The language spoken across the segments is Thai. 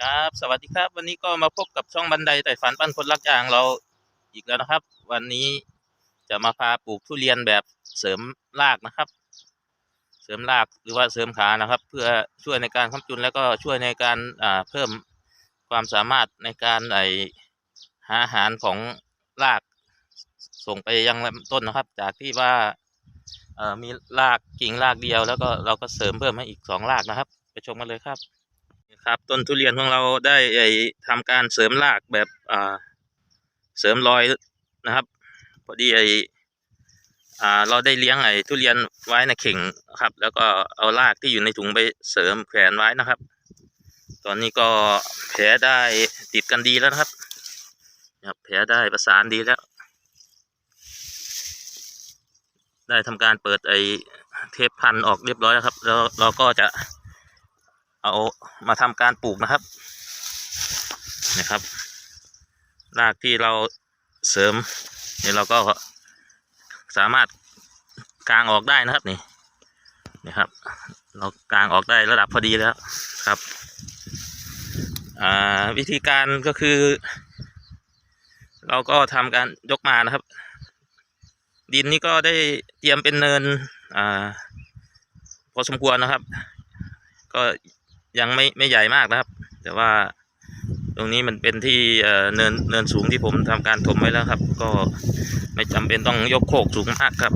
ครับ สวัสดีครับ วันนี้ก็มาพบกับช่องบันไดแต่ฝันปั้นคนรักยางเราอีกแล้วนะครับ วันนี้จะมาพาปลูกทุเรียนแบบเสริมรากนะครับ เสริมรากหรือว่าเสริมขานะครับ เพื่อช่วยในการค้ำจุนแล้วก็ช่วยในการอ่าเพิ่มความสามารถในการไอหาอาหารของรากส่งไปยังลำต้นนะครับ จากที่ว่าเอ่อมีรากกิ่งรากเดียว แล้วก็เราก็เสริมเพิ่มให้อีกสองรากนะครับ ไปชมกันเลยครับ ครับ ต้นทุเรียนของเราได้ไอทำการเสริมรากแบบอ่าเสริมรอยนะครับ พอดีไออ่าเราได้เลี้ยงไอทุเรียนไว้ในเข่งครับ แล้วก็เอารากที่อยู่ในถุงไปเสริมแขวนไว้นะครับ ตอนนี้ก็แผลได้ติดกันดีแล้วนะครับครับแผลได้ประสานดีแล้ว ได้ทำการเปิดไอเทปพันออกเรียบร้อยแล้วครับ แล้วเราก็จะ เอามาทำการปลูกนะครับนะครับรากที่เราเสริมเนี่ยเราก็สามารถกางออกได้นะครับนี่นี่ครับ เรากางออกได้ระดับพอดีแล้วครับอ่าวิธีการก็คือ เราก็ทำการยกมานะครับ ดินนี่ก็ได้เตรียมเป็นเนินอ่าพอสมควรนะครับ ก็ ยังไม่ไม่ใหญ่มากนะครับ แต่ว่าตรงนี้มันเป็นที่เนินเนินสูงที่ผมทำการถมไว้แล้วครับ ก็ไม่จำเป็นต้องยกโคกสูงมากครับ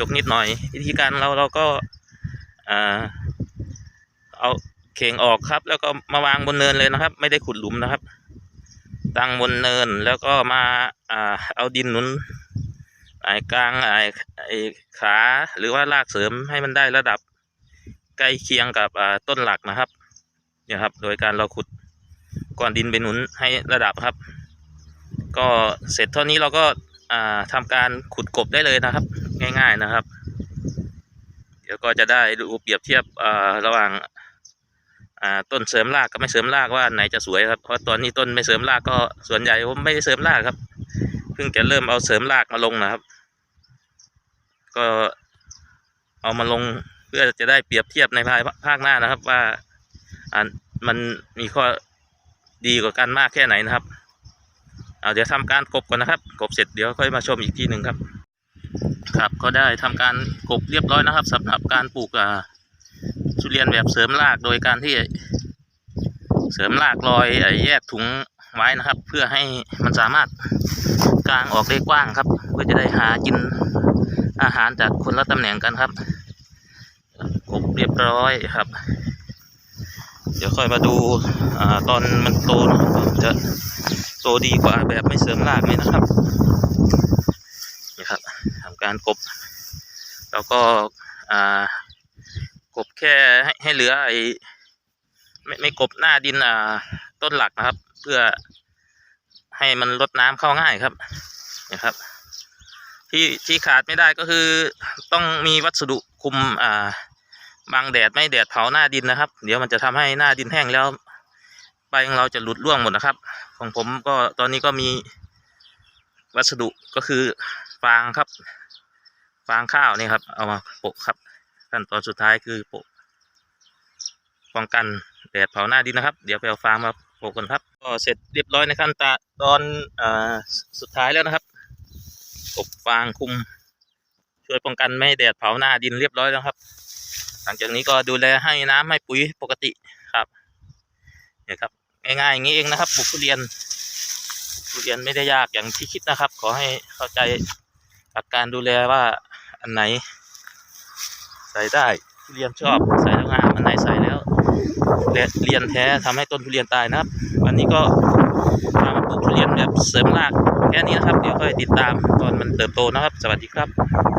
ยกนิดหน่อย วิธีการเราเราก็เอาเข่งออกครับ แล้วก็มาวางบนเนินเลยนะครับ ไม่ได้ขุดหลุมนะครับ ตั้งบนเนินแล้วก็มาเอาดินหนุนไอ้กลางไอ้ไอ้ขาหรือว่ารากเสริมให้มันได้ระดับ ใกล้เคียงกับต้นหลักนะครับเนี่ยครับ โดยการเราขุดก้อนดินไปหนุนให้ระดับครับ ก็เสร็จเท่านี้เราก็อ่าทำการขุดกบได้เลยนะครับ ง่าย ๆนะครับ เดี๋ยวก็จะได้ดูเปรียบเทียบระหว่างต้นเสริมรากกับไม่เสริมรากว่าไหนจะสวยครับ เพราะตอนนี้ต้นไม่เสริมรากก็ส่วนใหญ่ผมไม่ได้เสริมรากครับ เพิ่งจะเริ่มเอาเสริมรากมาลงนะครับ ก็เอามาลง เพื่อจะได้เปรียบเทียบในภายภาคหน้านะครับ ว่าอ่ามันมีข้อดีกว่ากันมากแค่ไหนนะครับเอาเดี๋ยวทำการกบก่อนนะครับ กบเสร็จเดี๋ยวค่อยมาชมอีกทีหนึ่งครับ ครับก็ได้ทำการกบเรียบร้อยนะครับสำหรับการปลูกอ่าทุเรียนแบบเสริมรากโดยการที่เสริมรากรอยไอ้แยกถุงไว้นะครับ เพื่อให้มันสามารถกลางออกได้กว้างครับ เพื่อจะได้หากินอาหารจากคนละตำแหน่งกันครับ กบเรียบร้อยครับ เดี๋ยวค่อยมาดูอาตอนมันโตนะจะโตดีกว่าแบบไม่เสริมรากไหมนะครับนี่ครับทำการกบ แล้วก็กบแค่ให้ใหเหลือไอ้ไม่ไม่กบหน้าดินต้นหลักนะครับ เพื่อให้มันลดน้ำเข้าง่ายครับนะครับ ที่ที่ขาดไม่ได้ก็คือต้องมีวัสดุคุมอ่า บังแดดไม่แดดเผาหน้าดินนะครับ เดี๋ยวมันจะทำให้หน้าดินแห้งแล้วใบของเราจะหลุดร่วงหมดนะครับ ของผมก็ตอนนี้ก็มีวัสดุก็คือฟางครับฟางข้าวนี่ครับ เอามาโปะครับขั้นตอนสุดท้ายคือโปะป้องกันแดดเผาหน้าดินนะครับ เดี๋ยวไปเอาฟางมาโปะกันครับ ก็เสร็จเรียบร้อยในขั้นตอนอ่าสุดท้ายแล้วนะครับกบฟางคุม ช่วยป้องกันไม่ให้แดดเผาหน้าดินเรียบร้อยแล้วครับ ลังจากนี้ก็ดูแลให้น้ำให้ปุ๋ยปกติครับเนี่ยครับง่ายๆอย่างนี้เองนะครับปลูกทุเรียนทุเรียนไม่ได้ยากอย่างที่คิดนะครับ ขอให้เข้าใจหลักการดูแลว่าอันไหน ใส่ได้ทุเรียนชอบใส่แล้วงามอันไหนใส่แล้วเรียนแท้ทำให้ต้นทุเรียนตายนะครับ วันนี้ก็ทำปลูกทุเรียนแบบเสริมรากแค่นี้นะครับเดี๋ยวค่อยติดตามตอนมันเติบโตนะครับ สวัสดีครับ